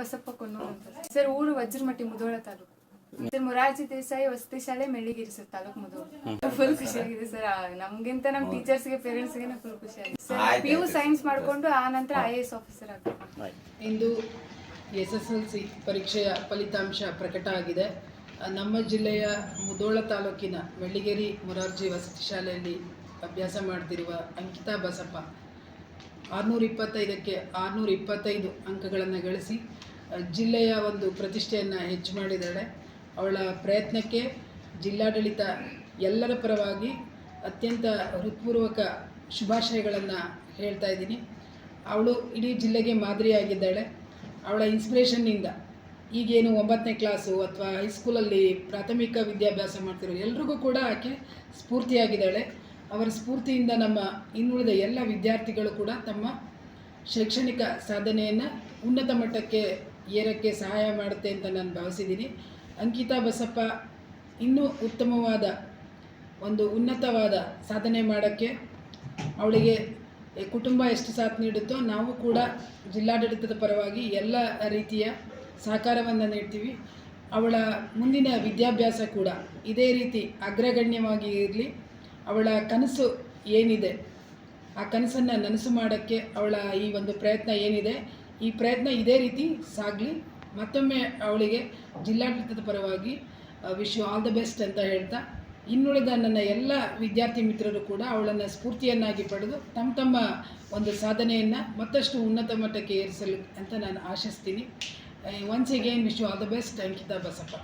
ಬಸಪ್ಪ ಕೊನ್ನೂರು ಅಂತ ಸರ್ ಊರು ವಜ್ರಮಟ್ಟಿ ಮುದೋಳ ತಾಲೂಕು. ಸರ್ ಮೊರಾರ್ಜಿ ದೇಸಾಯಿ ವಸತಿ ಶಾಲೆ ಮೆಳ್ಳಿಗಿರಿ ಸರ್ ತಾಲೂಕು ಮುಧೋಳ ಫುಲ್ ಖುಷಿಯಾಗಿದೆ ಸರ್. ನಮ್ಗಿಂತ ನಮ್ ಟೀಚರ್ಸ್ಗೆ ಪೇರೆಂಟ್ಸ್ಗೆ ಫುಲ್ ಖುಷಿಯಾಗಿದೆ. ಸರ್ ಪಿ ಯು ಸೈನ್ಸ್ ಮಾಡ್ಕೊಂಡು ಆ ನಂತರ ಐ ಎ ಎಸ್ ಆಫೀಸರ್ ಆಗ ಇಂದು ಎಸ್ ಎಸ್ ಎಲ್ ಸಿ ಪರೀಕ್ಷೆಯ ಫಲಿತಾಂಶ ಪ್ರಕಟ ಆಗಿದೆ. ನಮ್ಮ ಜಿಲ್ಲೆಯ ಮುದೋಳ ತಾಲೂಕಿನ ಮೆಳ್ಳಿಗೇರಿ ಮೊರಾರ್ಜಿ ವಸತಿ ಶಾಲೆಯಲ್ಲಿ ಅಭ್ಯಾಸ ಮಾಡ್ತಿರುವ ಅಂಕಿತಾ ಬಸಪ್ಪ ಆರುನೂರ ಇಪ್ಪತ್ತೈದಕ್ಕೆ ಆರುನೂರ ಇಪ್ಪತ್ತೈದು ಅಂಕಗಳನ್ನು ಗಳಿಸಿ ಜಿಲ್ಲೆಯ ಒಂದು ಪ್ರತಿಷ್ಠೆಯನ್ನು ಹೆಚ್ಚು ಮಾಡಿದ್ದಾಳೆ ಅವಳ ಪ್ರಯತ್ನಕ್ಕೆ ಜಿಲ್ಲಾಡಳಿತ ಎಲ್ಲರ ಪರವಾಗಿ ಅತ್ಯಂತ ಹೃತ್ಪೂರ್ವಕ ಶುಭಾಶಯಗಳನ್ನು ಹೇಳ್ತಾ ಇದ್ದೀನಿ. ಅವಳು ಇಡೀ ಜಿಲ್ಲೆಗೆ ಮಾದರಿಯಾಗಿದ್ದಾಳೆ. ಅವಳ ಇನ್ಸ್ಪಿರೇಷನ್ನಿಂದ ಈಗೇನು ಒಂಬತ್ತನೇ ಕ್ಲಾಸು ಅಥವಾ ಹೈಸ್ಕೂಲಲ್ಲಿ ಪ್ರಾಥಮಿಕ ವಿದ್ಯಾಭ್ಯಾಸ ಮಾಡ್ತಿರೋ ಎಲ್ರಿಗೂ ಕೂಡ ಆಕೆ ಸ್ಫೂರ್ತಿಯಾಗಿದ್ದಾಳೆ. ಅವರ ಸ್ಫೂರ್ತಿಯಿಂದ ನಮ್ಮ ಇನ್ನುಳಿದ ಎಲ್ಲ ವಿದ್ಯಾರ್ಥಿಗಳು ಕೂಡ ತಮ್ಮ ಶೈಕ್ಷಣಿಕ ಸಾಧನೆಯನ್ನು ಉನ್ನತ ಮಟ್ಟಕ್ಕೆ ಏರಕ್ಕೆ ಸಹಾಯ ಮಾಡುತ್ತೆ ಅಂತ ನಾನು ಭಾವಿಸಿದ್ದೀನಿ. ಅಂಕಿತಾ ಬಸಪ್ಪ ಇನ್ನೂ ಉತ್ತಮವಾದ ಒಂದು ಉನ್ನತವಾದ ಸಾಧನೆ ಮಾಡೋಕ್ಕೆ ಅವಳಿಗೆ ಕುಟುಂಬ ಎಷ್ಟು ಸಾಥ್ ನೀಡುತ್ತೋ ನಾವು ಕೂಡ ಜಿಲ್ಲಾಡಳಿತದ ಪರವಾಗಿ ಎಲ್ಲ ರೀತಿಯ ಸಹಕಾರವನ್ನು ನೀಡ್ತೀವಿ. ಅವಳ ಮುಂದಿನ ವಿದ್ಯಾಭ್ಯಾಸ ಕೂಡ ಇದೇ ರೀತಿ ಅಗ್ರಗಣ್ಯವಾಗಿ ಇರಲಿ. ಅವಳ ಕನಸು ಏನಿದೆ? ಆ ಕನಸನ್ನು ನನಸು ಮಾಡೋಕ್ಕೆ ಅವಳ ಈ ಒಂದು ಪ್ರಯತ್ನ ಏನಿದೆ? ಈ ಪ್ರಯತ್ನ ಇದೇ ರೀತಿ ಸಾಗಲಿ. ಮತ್ತೊಮ್ಮೆ ಅವಳಿಗೆ ಜಿಲ್ಲಾಡಳಿತದ ಪರವಾಗಿ wish you all the best ಅಂತ ಹೇಳ್ತಾ, ಇನ್ನುಳಿದ ನನ್ನ ಎಲ್ಲ ವಿದ್ಯಾರ್ಥಿ ಮಿತ್ರರು ಕೂಡ ಅವಳನ್ನು ಸ್ಫೂರ್ತಿಯನ್ನಾಗಿ ಪಡೆದು ತಮ್ಮ ತಮ್ಮ ಒಂದು ಸಾಧನೆಯನ್ನು ಮತ್ತಷ್ಟು ಉನ್ನತ ಮಟ್ಟಕ್ಕೆ ಏರಿಸಲು ಅಂತ ನಾನು ಆಶಿಸ್ತೀನಿ. Once again wish you all the best Ankita Basappa